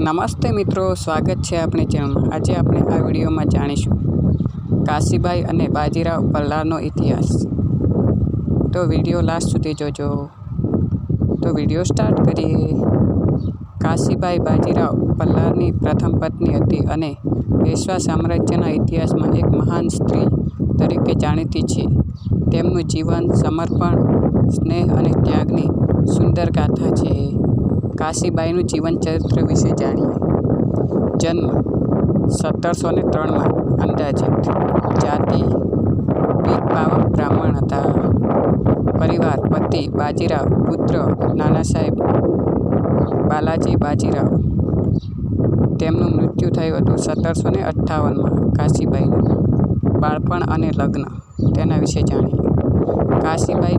નમસ્તે મિત્રો, સ્વાગત છે આપણી ચેનલમાં. આજે આપણે આ વિડીયોમાં જાણીશું કાશીબાઈ અને બાજીરાવ પલ્લાનો ઇતિહાસ. તો વીડિયો લાસ્ટ સુધી જોજો. તો વીડિયો સ્ટાર્ટ કરીએ. કાશીબાઈ બાજીરાવ પલ્લારની પ્રથમ પત્ની હતી અને પેશવા સામ્રાજ્યના ઇતિહાસમાં એક મહાન સ્ત્રી તરીકે જાણીતી છે. તેમનું જીવન, સમર્પણ, સ્નેહ અને ત્યાગની સુંદર ગાથા છે. કાશીબાઈનું જીવનચરિત્ર વિશે જાણીએ. જન્મ સત્તરસો ને ત્રણમાં અંદાજિત. જાતિ પાવક બ્રાહ્મણ હતા. પરિવાર, પતિ, બાજીરાવ, પુત્ર, નાના સાહેબ, બાલાજી બાજીરાવ. તેમનું મૃત્યુ થયું હતું સત્તરસો ને અઠ્ઠાવનમાં કાશીબાઈનું બાળપણ અને લગ્ન. તેના વિશે જાણીએ. કાશીબાઈ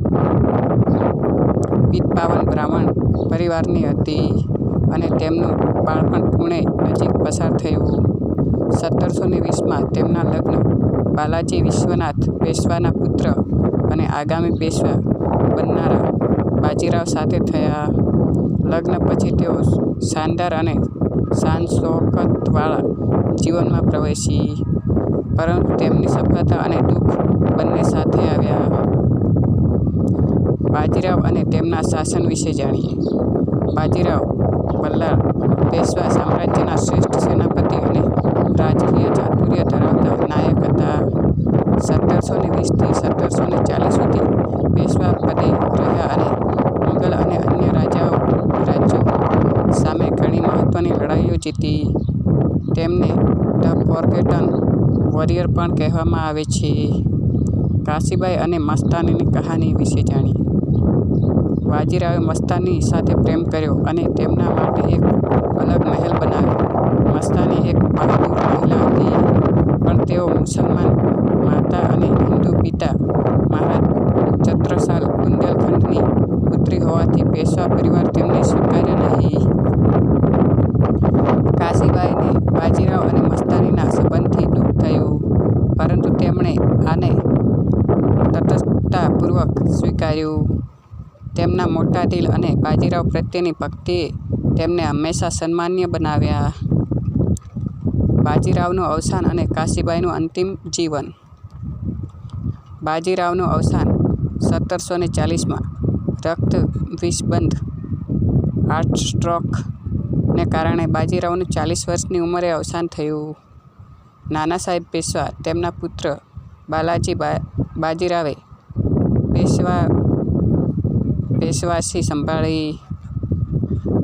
પિતપાવન બ્રાહ્મણ પરિવારની હતી અને તેમનું બાળપણ પુણે નજીક પસાર થયું. સત્તરસો ને વીસમાં તેમના લગ્ન બાલાજી વિશ્વનાથ પેશવાના પુત્ર અને આગામી પેશવા બનનારા બાજીરાવ સાથે થયા. લગ્ન પછી તેઓ શાનદાર અને શાન શોકતવાળા જીવનમાં પ્રવેશી, પરંતુ તેમની સફળતા અને દુઃખ બંને સાથે આવ્યા. બાજીરાવ અને તેમના શાસન વિશે જાણીએ. બાજીરાવ બલ્લાળ પેશવા સામ્રાજ્યના શ્રેષ્ઠ સેનાપતિ અને રાજકીય ચાતુર્ય ધરાવતા નાયક હતા. સત્તરસો ને વીસથી સત્તરસો ને ચાલીસ સુધી પેશવા પદે રહ્યા અને મુગલ અને અન્ય રાજાઓ રાજ્યો સામે ઘણી મહત્ત્વની લડાઈઓ જીતી. તેમને ધ ફોર્ગેટન વોરિયર પણ કહેવામાં આવે છે. કાશીબાઈ અને મસ્તાનીની કહાની વિશે જાણીએ. બાજીરાવે મસ્તાની સાથે પ્રેમ કર્યો અને તેમના માટે એક અલગ મહેલ બનાવ્યો. મસ્તાની એક બહાદુર મહિલા હતી, પણ તેઓ મુસલમાન, માતા અને હિન્દુ પિતા મહારાજ ચત્રસાલ બુંદેલખંડની પુત્રી હોવાથી પેશવા પરિવાર તેમને સ્વીકાર્યા નહીં. કાશીબાઈને બાજીરાવ અને મસ્તાનીના સંબંધથી દુઃખ થયું, પરંતુ તેમણે આને તટસ્થતાપૂર્વક સ્વીકાર્યું. તેમના મોટા દિલ અને બાજીરાવ પ્રત્યેની ભક્તિએ તેમને હંમેશા સન્માન્ય બનાવ્યા. બાજીરાવનું અવસાન અને કાશીબાઈનું અંતિમ જીવન. બાજીરાવનું અવસાન સત્તરસો ને ચાલીસમાં રક્ત વિષબંધ હાર્ટ સ્ટ્રોકને કારણે બાજીરાવનું ચાલીસ વર્ષની ઉંમરે અવસાન થયું. નાના સાહેબ પેશવા તેમના પુત્ર બાલાજી બા, બાજીરાવે પેશવા પેશવાસી સંભાળી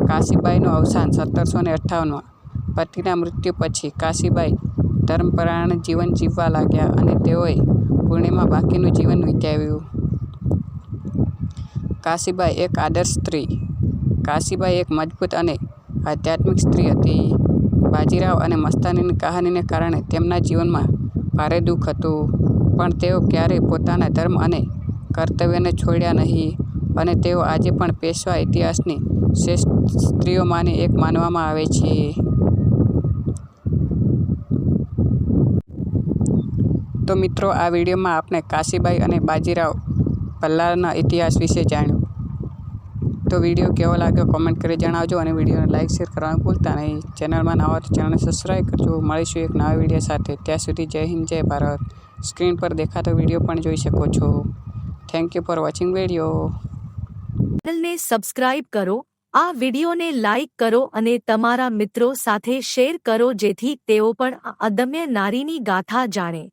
કાશીબાઈનું અવસાન સત્તરસો ને અઠ્ઠાવનમાં. પતિના મૃત્યુ પછી કાશીબાઈ ધર્મપરાયણ જીવન જીવવા લાગ્યા અને તેઓએ પુણેમાં બાકીનું જીવન વિતાવ્યું. કાશીબાઈ એક આદર્શ સ્ત્રી, કાશીબાઈ એક મજબૂત અને આધ્યાત્મિક સ્ત્રી હતી. બાજીરાવ અને મસ્તાનીની કહાનીને કારણે તેમના જીવનમાં ભારે દુઃખ હતું, પણ તેઓ ક્યારેય પોતાના ધર્મ અને કર્તવ્યને છોડ્યા નહીં. અને તેઓ આજે પણ પેશવા ઇતિહાસની શ્રેષ્ઠ સ્ત્રીઓમાંની એક માનવામાં આવે છે. તો મિત્રો, આ વિડીયોમાં આપણે કાશીબાઈ અને બાજીરાવ પલ્લારના ઇતિહાસ વિશે જાણ્યું. તો વીડિયો કેવો લાગ્યો કોમેન્ટ કરી જણાવજો અને વિડીયોને લાઇક શેર કરવાનું ભૂલતા નહીં. ચેનલમાં નવા તો ચેનલને સબસ્ક્રાઈબ કરજો. મળીશું એક નવા વીડિયો સાથે. ત્યાં સુધી જય હિન્દ, જય ભારત. સ્ક્રીન પર દેખાતો વીડિયો પણ જોઈ શકો છો. Thank you for watching video ચેનલને સબસ્ક્રાઇબ કરો, આ વિડિયોને લાઇક કરો અને તમારા મિત્રો સાથે શેર કરો જેથી તેઓ પણ આ અદમ્ય નારીની ગાથા જાણે.